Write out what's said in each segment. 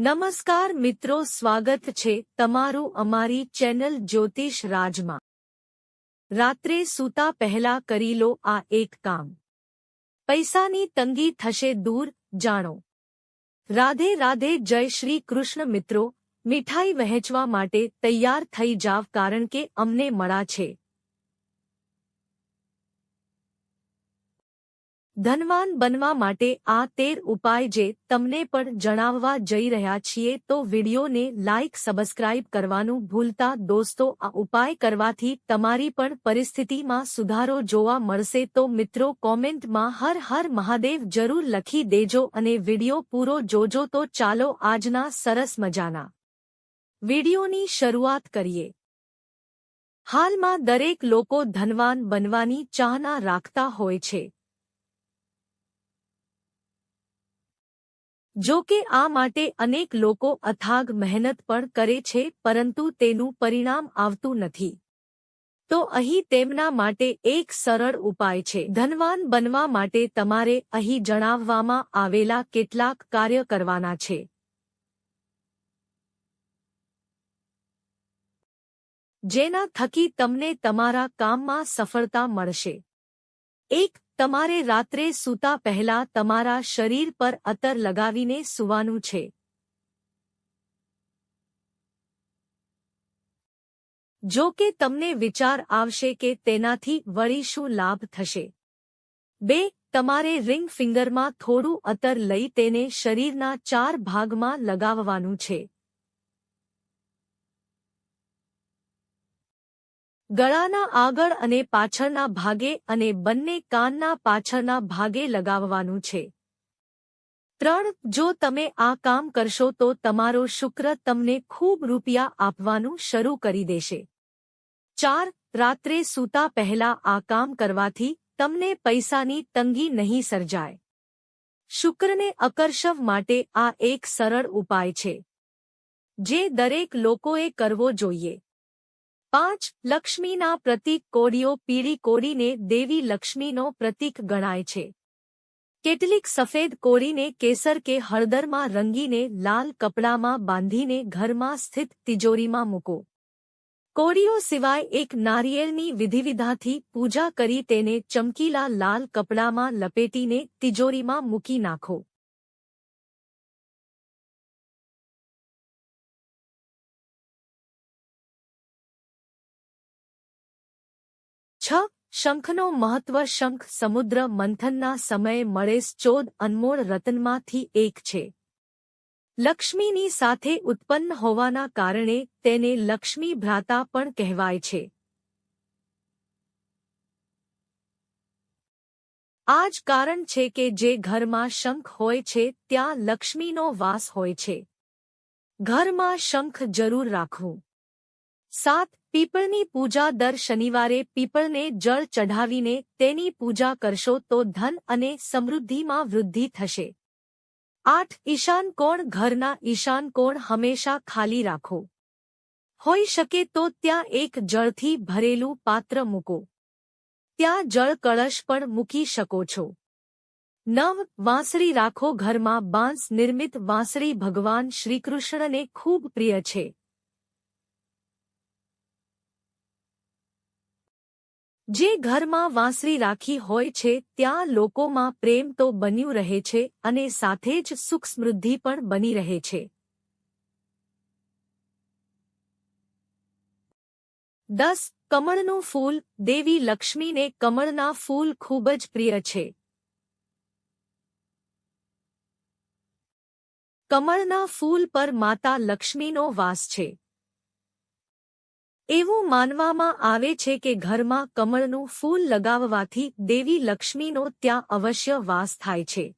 નમસ્કાર મિત્રો, સ્વાગત છે તમારું અમારી ચેનલ જ્યોતિષ રાજમાં. રાત્રે સૂતા પહેલા કરી લો આ એક કામ. પૈસાની તંગી થશે દૂર, જાણો. રાધે રાધે જય શ્રી કૃષ્ણ મિત્રો, મીઠાઈ વહેંચવા માટે તૈયાર થઈ જાવ કારણ કે અમને મળા છે. ધનવાન બનવા માટે આ તેર ઉપાય જે તમને પણ જણાવવા જઈ રહ્યા છીએ તો વિડિયોને લાઇક સબસ્ક્રાઇબ કરવાનું ભૂલતા દોસ્તો, આ ઉપાય કરવાથી તમારી પણ પરિસ્થિતિમાં સુધારો જોવા મળશે તો મિત્રો કોમેન્ટમાં હર હર મહાદેવ જરૂર લખી દેજો અને વિડિયો પૂરો જોજો તો ચાલો આજના સરસ મજાના વિડિયોની શરૂઆત કરીએ. હાલમાં દરેક લોકો ધનવાન બનવાની ચાહના રાખતા હોય છે. જો કે આ માટે અનેક લોકો અથાગ મહેનત પણ કરે છે, પરંતુ તેનું પરિણામ આવતું નથી. તો અહીં તેમના માટે એક સરળ ઉપાય છે. ધનવાન બનવા માટે તમારે અહીં જણાવવામાં આવેલા કેટલાક કાર્ય કરવાના છે. જેના થકી તમને તમારા કામમાં સફળતા મળશે. એક તમારે રાત્રે સૂતા પહેલા તમારા શરીર પર અતર લગાવીને સૂવાનું છે. જો કે તમને વિચાર આવશે કે તેનાથી વળી શું લાભ થશે. બે, તમારે રિંગ ફિંગરમાં થોડું અતર લઈ તેને શરીરના ચાર ભાગમાં લગાવવાનું છે. ગળાના આગળ અને પાછળના ભાગે અને બંને કાનના પાછળના ભાગે લગાવવાનું છે. ત્રણ, જો તમે આ કામ કરશો તો તમારો શુક્ર તમને ખૂબ રૂપિયા આપવાનું શરૂ કરી દેશે. ચાર, રાત્રે સૂતા પહેલા આ કામ કરવાથી તમને પૈસાની તંગી નહીં સર્જાય. શુક્રને આકર્ષવ માટે આ એક સરળ ઉપાય છે. જે દરેક લોકોએ કરવો જોઈએ. પાંચ લક્ષ્મીના પ્રતીક કોડીઓ પીળી કોડીને દેવી લક્ષ્મીનો પ્રતીક ગણાય છે. કેટલીક સફેદ કોડીને કેસર કે હળદરમાં રંગીને લાલ કપડામાં બાંધીને ઘરમાં સ્થિત તિજોરીમાં મૂકો. કોડીઓ સિવાય એક નારિયેળની વિધિવિધાથી પૂજા કરી તેને ચમકીલા લાલ કપડામાં લપેટીને તિજોરીમાં મૂકી નાખો. છ શંખનો મહત્વ શંખ સમુદ્ર મંથનના સમયે મળેસ ચોદ અનમોળ રતનમાંથી એક છે. લક્ષ્મીની સાથે ઉત્પન્ન હોવાના કારણે તેને લક્ષ્મી ભ્રાતા પણ કહેવાય છે. આ જ કારણ છે કે જે ઘરમાં શંખ હોય છે ત્યાં લક્ષ્મીનો વાસ હોય છે. ઘરમાં શંખ જરૂર રાખવું. સાત પીપળની પૂજા દર શનિવારે પીપળને જળ ચઢાવીને તેની પૂજા કરશો તો ધન અને સમૃદ્ધિમાં વૃદ્ધિ થશે. આઠ, ઈશાન કોણ ઘરના ઈશાન કોણ હંમેશા ખાલી રાખો. હોઈ શકે તો ત્યાં એક જળથી ભરેલું પાત્ર મૂકો. ત્યાં જળ કળશ પણ મૂકી શકો છો. નવ, વાંસળી રાખો ઘરમાં બાંસ નિર્મિત વાંસળી ભગવાન શ્રીકૃષ્ણને ખૂબ પ્રિય છે. જે ઘરમાં વાંસળી રાખી હોય છે, ત્યાં લોકોમાં પ્રેમ તો બન્યું રહે છે અને સાથે જ સુખ સમૃદ્ધિ પણ બની રહે છે. દસ, કમળનું ફૂલ. દેવી લક્ષ્મીને કમળના ફૂલ ખૂબ જ પ્રિય છે. કમળના ફૂલ પર માતા લક્ષ્મીનો વાસ છે. એવું માનવામાં આવે છે કે ઘરમાં કમળનું ફૂલ લગાવવાથી દેવી લક્ષ્મીનો ત્યાં અવશ્ય વાસ થાય છે.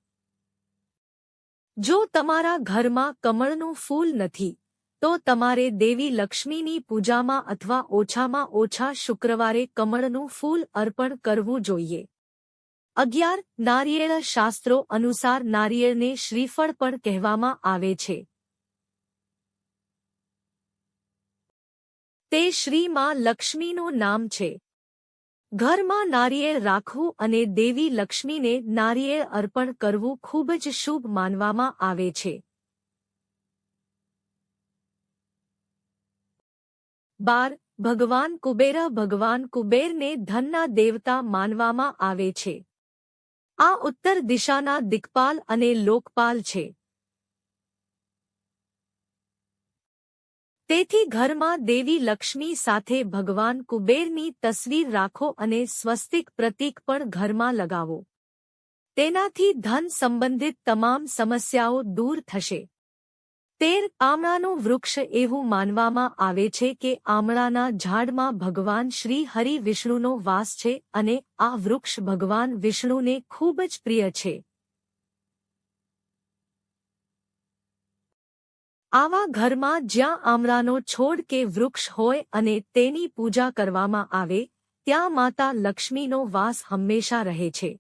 જો તમારા ઘરમાં કમળનું ફૂલ નથી, તો તમારે દેવી લક્ષ્મીની પૂજામાં અથવા ઓછામાં ઓછા શુક્રવારે કમળનું ફૂલ અર્પણ કરવું જોઈએ. અગિયાર નારિયેળ શાસ્ત્રો અનુસાર નારિયેળને શ્રીફળ પણ કહેવામાં આવે છે. તે શ્રીમાં લક્ષ્મીનું નામ છે. ઘરમાં નારિયેળ રાખવું અને દેવી લક્ષ્મીને નારિયેળ અર્પણ કરવું ખૂબ જ શુભ માનવામાં આવે છે. બાર, ભગવાન કુબેર, ભગવાન કુબેરને ધનના દેવતા માનવામાં આવે છે. આ ઉત્તર દિશાના દિક્પાલ અને લોકપાલ છે. તેથી ઘરમાં દેવી લક્ષ્મી સાથે ભગવાન કુબેરની તસવીર રાખો અને સ્વસ્તિક પ્રતીક પણ ઘરમાં લગાવો. તેનાથી ધન સંબંધિત તમામ સમસ્યાઓ દૂર થશે. તેર આમળાનું વૃક્ષ એવું માનવામાં આવે છે કે આમળાના ઝાડમાં ભગવાન શ્રી હરિ વિષ્ણુનો વાસ છે અને આ વૃક્ષ ભગવાન વિષ્ણુને ખૂબ જ પ્રિય છે. આવા ઘરમાં જ્યાં આમળાનો છોડ કે વૃક્ષ હોય અને તેની પૂજા કરવામાં આવે, ત્યાં માતા લક્ષ્મીનો વાસ હંમેશા રહે છે.